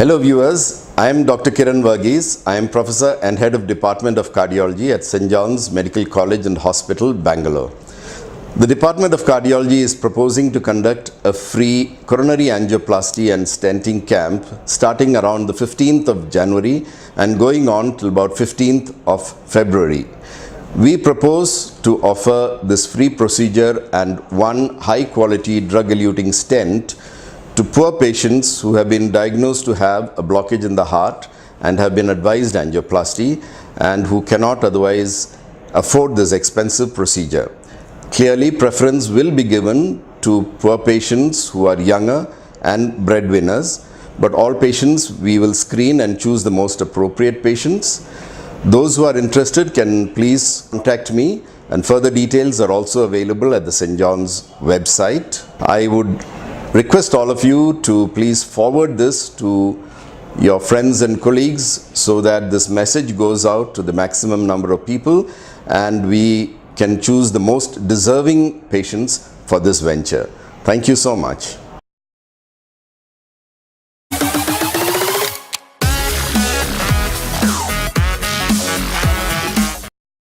Hello viewers, I am Dr. Kiran Varghese. I am professor and head of Department of Cardiology at St. John's Medical College and Hospital, Bangalore. The Department of Cardiology is proposing to conduct a free coronary angioplasty and stenting camp starting around the 15th of January and going on till about 15th of February. We propose to offer this free procedure and one high quality drug eluting stent to poor patients who have been diagnosed to have a blockage in the heart and have been advised angioplasty and who cannot otherwise afford this expensive procedure. Clearly, preference will be given to poor patients who are younger and breadwinners, but all patients we will screen and choose the most appropriate patients. Those who are interested can please contact me and further details are also available at the St. John's website. I would request all of you to please forward this to your friends and colleagues so that this message goes out to the maximum number of people and we can choose the most deserving patients for this venture. Thank you so much.